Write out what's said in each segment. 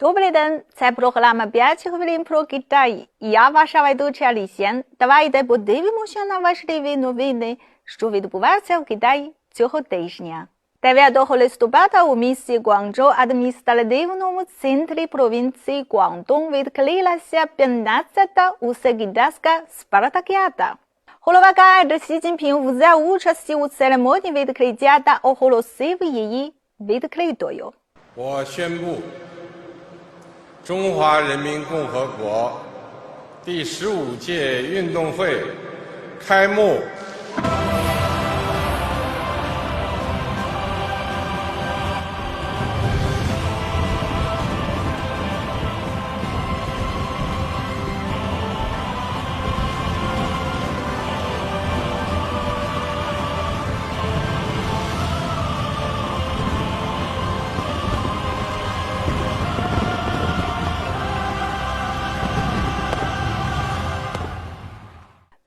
Добрий день, це програма 5 хвилин про Китай. Я ваша ведуча Лісян. Давайте подивимося на важливі новини, що відбуваються в Китаї цього тижня. 9 листопада у місті Гуанчжоу адміністративному центрі провінції Гуандong відкрилася 15-та усекітарська спартакіада. Голова КНДР Сі Цзіньпін взяв участь у церемонії відкриття та оголосив її відкритою. 我宣布， 中华人民共和国第十五届运动会开幕。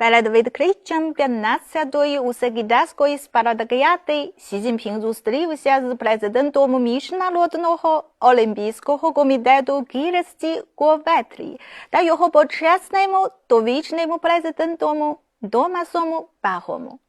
Перед відкриттям 15-ї усекітарської спартакіади Сі Цзіньпін зустрівся з президентом Міжнародного олімпійського комітету Кірсті Говетрі та його почесним довічним президентом Томасом Бахом.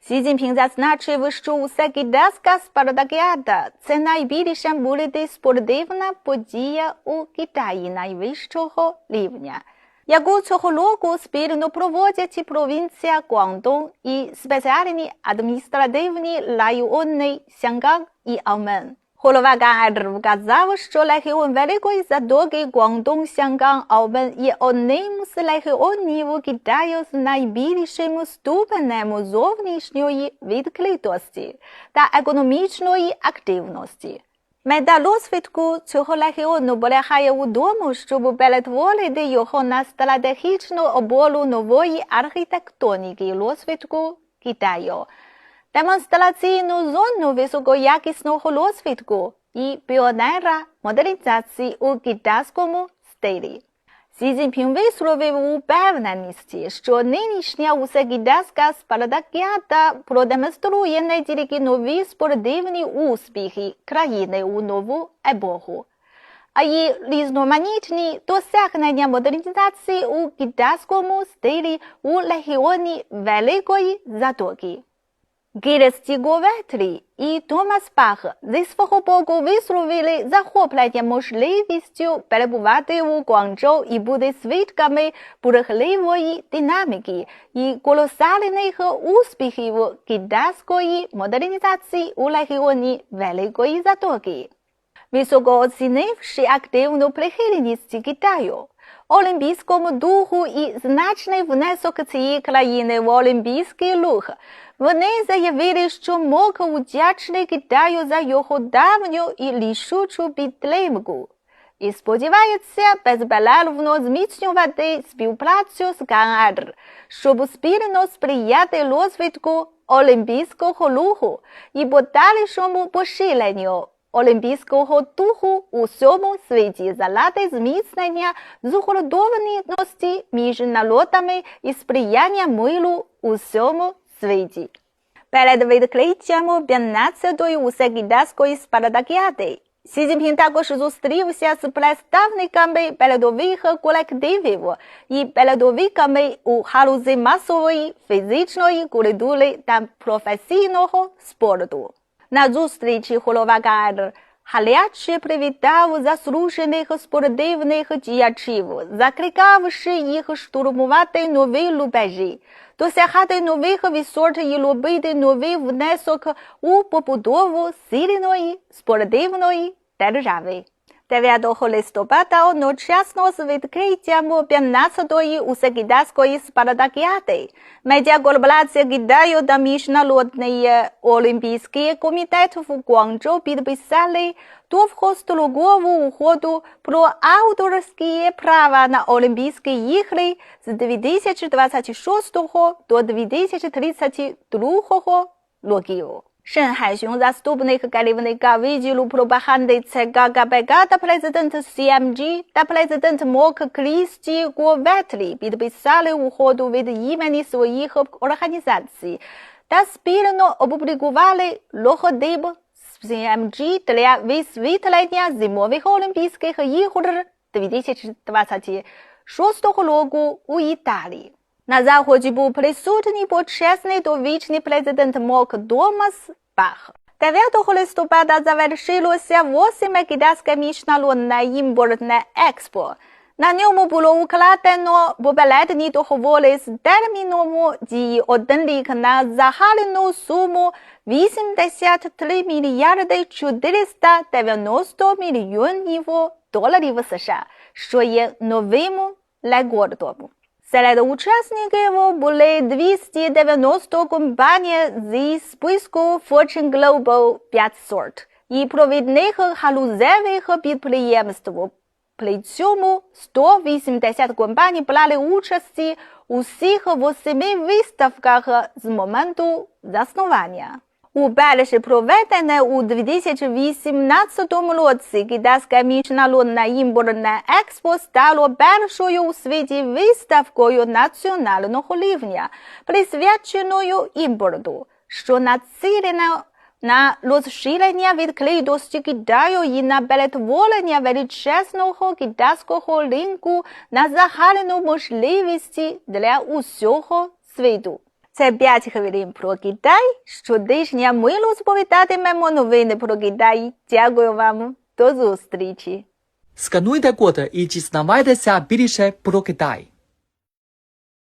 Сі Цзіньпін зазначив, що усекітарська спартакіада – це найбільша мультиспортивна подія у Китаї найвищого рівня – яку цього року спільно проводять провінція Гуандong і спеціальні адміністративні райони Сянган і Аумен. Голова КНР вказав, що регіон Великої Затоки Гуандong, Сянган, Аумен є одним з регіонів Китаю з найбільшим ступенем зовнішньої відкритості та економічної активності. Мета розвитку цього легіону полягає у тому, щоб перетворити його на стратегічну оболу нової архітектоніки розвитку Китаю, демонстраційну зону високоякісного розвитку і піонера модернізації у китайському стилі. Сі Цзіньпін висловив упевненість, що нинішня усекітарська спартакіада продемонструє не тільки нові спортивні успіхи країни у нову епоху, а й різноманітні досягнення модернізації у китайському стилі у регіоні Великої Затоки. Гірсті Говетрі і Томас Бах зі свого боку висловили захоплення можливістю перебувати у Гуанчжоу і бути свідками бурхливої динаміки і колосальних успіхів китайської модернізації у регіоні Великої Затоки. Високо оцінивши активну прихильність Китаю, олімпійському духу і значний внесок цієї країни в олімпійський рух, вони заявили, що МОК вдячний Китаю за його давню і рішучу підтримку. І сподіваються безперервно зміцнювати співпрацю з КНР, щоб спільно сприяти розвитку олімпійського руху і подальшому поширенню олімпійського духу у всьому світі заради зміцнення згуртованості між народами і сприяння миру у всьому світі. Перед відкриттям 15-ї усекітарської спартакіади Сі Цзіньпін також зустрівся з представниками передових колективів і передовиками у галузі масової, фізичної культури та професійного спорту. На зустрічі голова галяче привітав заслужених спортивних діячів, закликавши їх штурмувати нові лубежі, досягати нових висот і робити новий внесок у побудову сильної спортивної держави. 9 листопада одночасно з відкриттям 15-ї усекітарської спартакіади медіакорпорація Китаю та Міжнародний олімпійський комітет в Гуанчжоу підписали довгострокову угоду про авторські права на Олімпійські ігри з 2026 до 2032 років. Шен Хайсюн, заступник керівника відділу пропаганди ЦК КПК та президент CMG та президент МОК Крісті Говетрі підписали угоду від імені своїх організацій та спільно опублікували логотип з МГ для висвітлення зимових Олімпійських ігор 2026 року у Італії. На заході був присутній почесний довічний президент МОК Томас Бах. 9 листопада завершилося 8 китайське міжнародне імпортне експо. На ньому було укладено попередні договори з терміном дії один рік на загальну суму 83 мільярди 490 мільйонів доларів США, що є новим рекордом. Серед учасників були 290 компаній зі списку Fortune Global 500 і провідних галузевих підприємств. При цьому 180 компаній брали участь у всіх восьми виставках з моменту заснування. Уперше проведене у 2018 році китайське міжнародне імпортне експо стало першою у світі виставкою національного рівня, присвяченою імпорту, що націлена на розширення відкритості Китаю і на перетворення величезного китайського ринку на загальну можливість для усього світу. Це 5 хвилин про Китай. Щотижня ми розповідатимемо новини про Китай. Дякую вам. До зустрічі. Скануйте коди і дізнавайтеся більше про Китай.